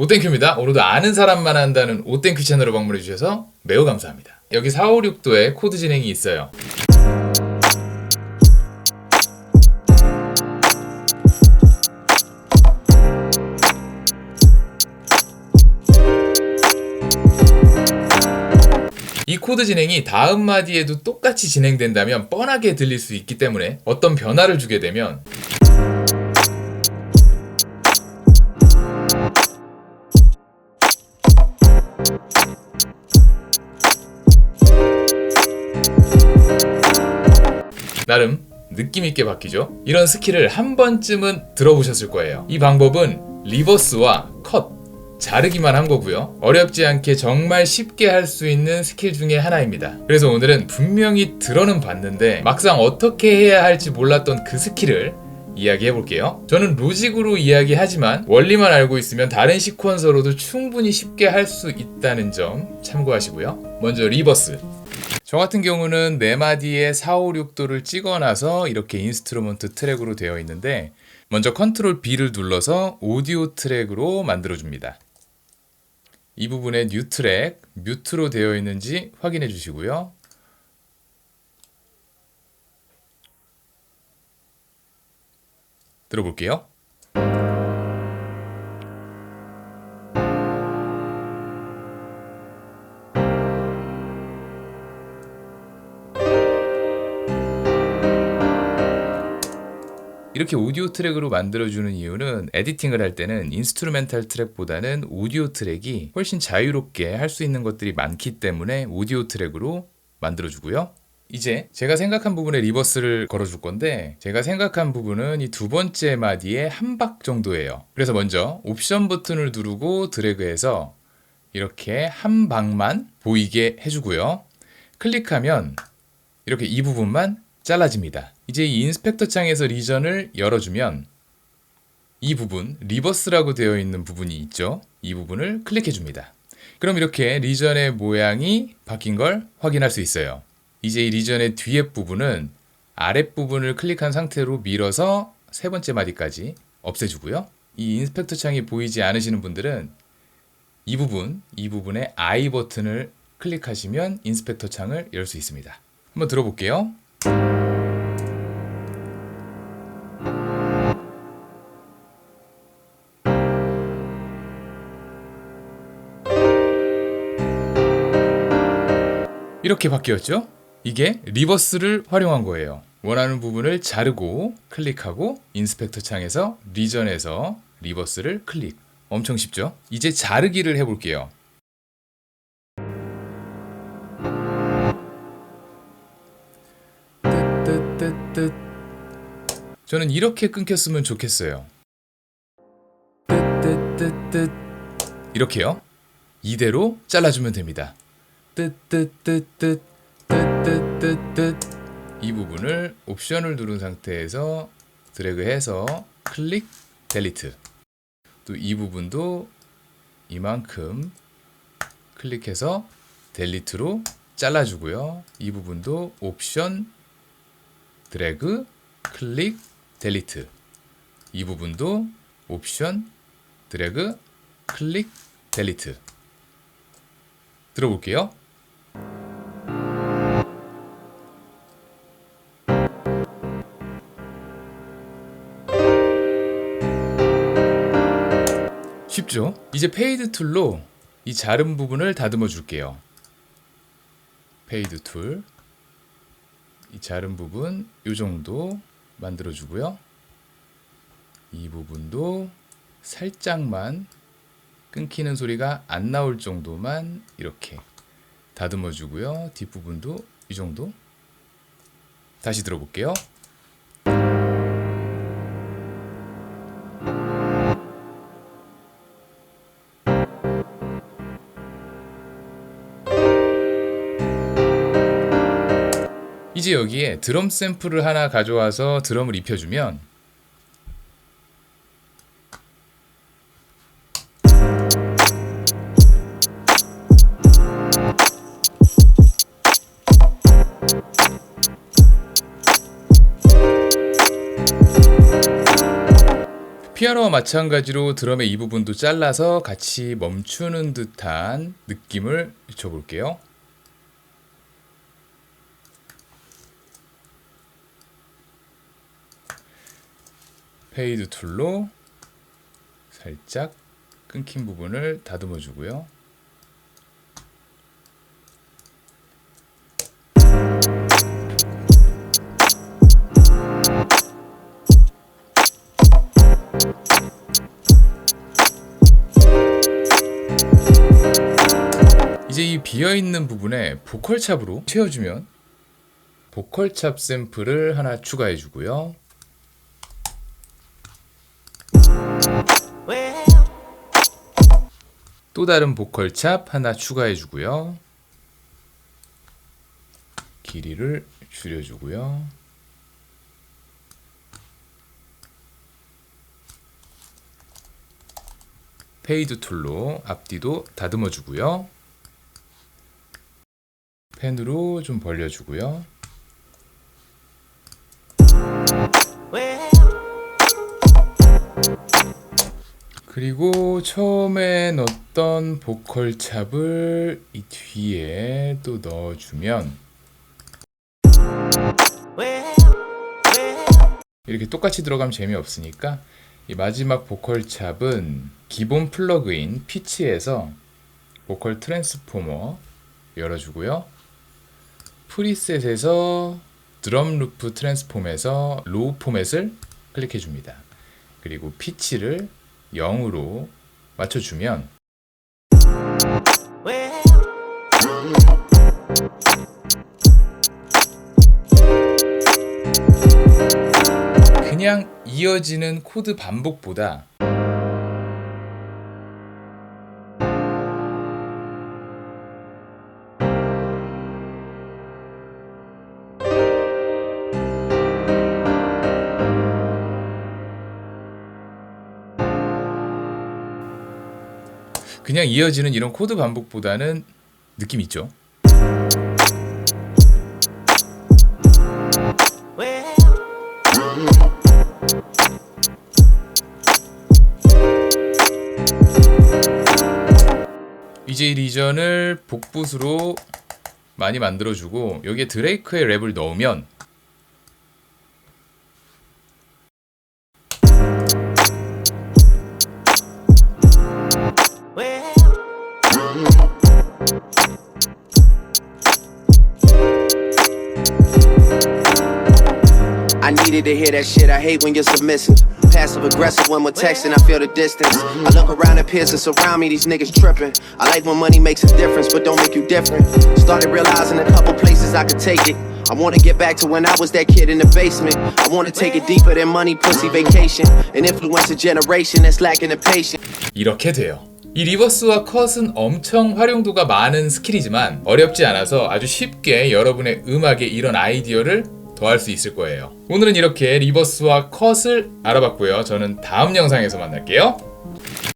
오땡큐입니다. 오늘도 아는 사람만 한다는 오땡큐 채널을 방문해 주셔서 매우 감사합니다. 여기 456도에 코드 진행이 있어요. 이 코드 진행이 다음 마디에도 똑같이 진행된다면 뻔하게 들릴 수 있기 때문에 어떤 변화를 주게 되면 나름 느낌 있게 바뀌죠. 이런 스킬을 한 번쯤은 들어보셨을 거예요. 이 방법은 리버스와 컷, 자르기만 한 거고요. 어렵지 않게 정말 쉽게 할 수 있는 스킬 중에 하나입니다. 그래서 오늘은 분명히 들어는 봤는데 막상 어떻게 해야 할지 몰랐던 그 스킬을 이야기해 볼게요. 저는 로직으로 이야기하지만 원리만 알고 있으면 다른 시퀀서로도 충분히 쉽게 할 수 있다는 점 참고하시고요. 먼저 리버스. 저 같은 경우는 네 마디에 4, 5, 6도를 찍어놔서 이렇게 인스트루먼트 트랙으로 되어 있는데 먼저 컨트롤 B를 눌러서 오디오 트랙으로 만들어줍니다. 이 부분에 뉴 트랙, 뮤트로 되어 있는지 확인해 주시고요. 들어볼게요. 이렇게 오디오 트랙으로 만들어주는 이유는 에디팅을 할 때는 인스트루멘탈 트랙보다는 오디오 트랙이 훨씬 자유롭게 할 수 있는 것들이 많기 때문에 오디오 트랙으로 만들어주고요. 이제 제가 생각한 부분에 리버스를 걸어줄 건데 제가 생각한 부분은 이 두 번째 마디에 한박 정도예요. 그래서 먼저 옵션 버튼을 누르고 드래그해서 이렇게 한 박만 보이게 해주고요. 클릭하면 이렇게 이 부분만 잘라집니다. 이제 이 인스펙터 창에서 리전을 열어주면 이 부분, 리버스라고 되어 있는 부분이 있죠. 이 부분을 클릭해 줍니다. 그럼 이렇게 리전의 모양이 바뀐 걸 확인할 수 있어요. 이제 이 리전의 뒤에 부분은 아랫부분을 클릭한 상태로 밀어서 세 번째 마디까지 없애주고요. 이 인스펙터 창이 보이지 않으시는 분들은 이 부분, 이 부분에 I 버튼을 클릭하시면 인스펙터 창을 열 수 있습니다. 한번 들어볼게요. 이렇게 바뀌었죠? 이게 리버스를 활용한 거예요. 원하는 부분을 자르고 클릭하고 인스펙터 창에서 리전에서 리버스를 클릭. 엄청 쉽죠? 이제 자르기를 해볼게요. 저는 이렇게 끊겼으면 좋겠어요. 이렇게요. 이대로 잘라주면 됩니다. 뜨뜨뜨뜨 이 부분을 옵션을 누른 상태에서 드래그해서 클릭 델리트. 또 이 부분도 이만큼 클릭해서 델리트로 잘라주고요. 이 부분도 옵션 드래그 클릭 델리트. 이 부분도 옵션 드래그 클릭 델리트. 들어볼게요. 쉽죠? 이제 페이드 툴로 이 자른 부분을 다듬어 줄게요. 페이드 툴. 이 자른 부분 이 정도 만들어 주고요. 이 부분도 살짝만 끊기는 소리가 안 나올 정도만 이렇게 다듬어 주고요. 뒷부분도 이 정도. 다시 들어볼게요. 이제 여기에 드럼 샘플을 하나 가져와서 드럼을 입혀주면 피아노와 마찬가지로 드럼의 이 부분도 잘라서 같이 멈추는 듯한 느낌을 줘볼게요. 페이드 툴로 살짝 끊긴 부분을 다듬어 주고요. 이제 이 비어 있는 부분에 보컬 찹으로 채워주면 보컬 찹 샘플을 하나 추가해 주고요. 또 다른 보컬 찹 하나 추가해 주고요. 길이를 줄여 주고요. 페이드 툴로 앞뒤도 다듬어 주고요. 펜으로 좀 벌려 주고요. 그리고 처음에 넣었던 보컬 찹을 이 뒤에 또 넣어주면 이렇게 똑같이 들어가면 재미없으니까 이 마지막 보컬 찹은 기본 플러그인 피치에서 보컬 트랜스포머 열어주고요. 프리셋에서 드럼 루프 트랜스폼에서 로우 포맷을 클릭해 줍니다. 그리고 피치를 0으로 맞춰주면 그냥 이어지는 코드 반복보다 그냥 이어지는 이런 코드 반복보다는 느낌 있죠. 이제 이 리전을 복붙으로 많이 만들어주고 여기에 드레이크의 랩을 넣으면 needed to hear that shit. I hate when you're submissive. Passive aggressive when we're texting, I feel the distance. I look around at peers that surround me, these niggas tripping. I like when money makes a difference, but don't make you different. Started realizing a couple places I could take it. I wanna get back to when I was that kid in the basement. I wanna take it deeper than money, pussy vacation. And influence a generation that's lacking the patience. 이렇게 돼요. 이 리버스와 컷은 엄청 활용도가 많은 스킬이지만 어렵지 않아서 아주 쉽게 여러분의 음악에 이런 아이디어를 더할 수 있을 거예요. 오늘은 이렇게 리버스와 컷을 알아봤고요. 저는 다음 영상에서 만날게요.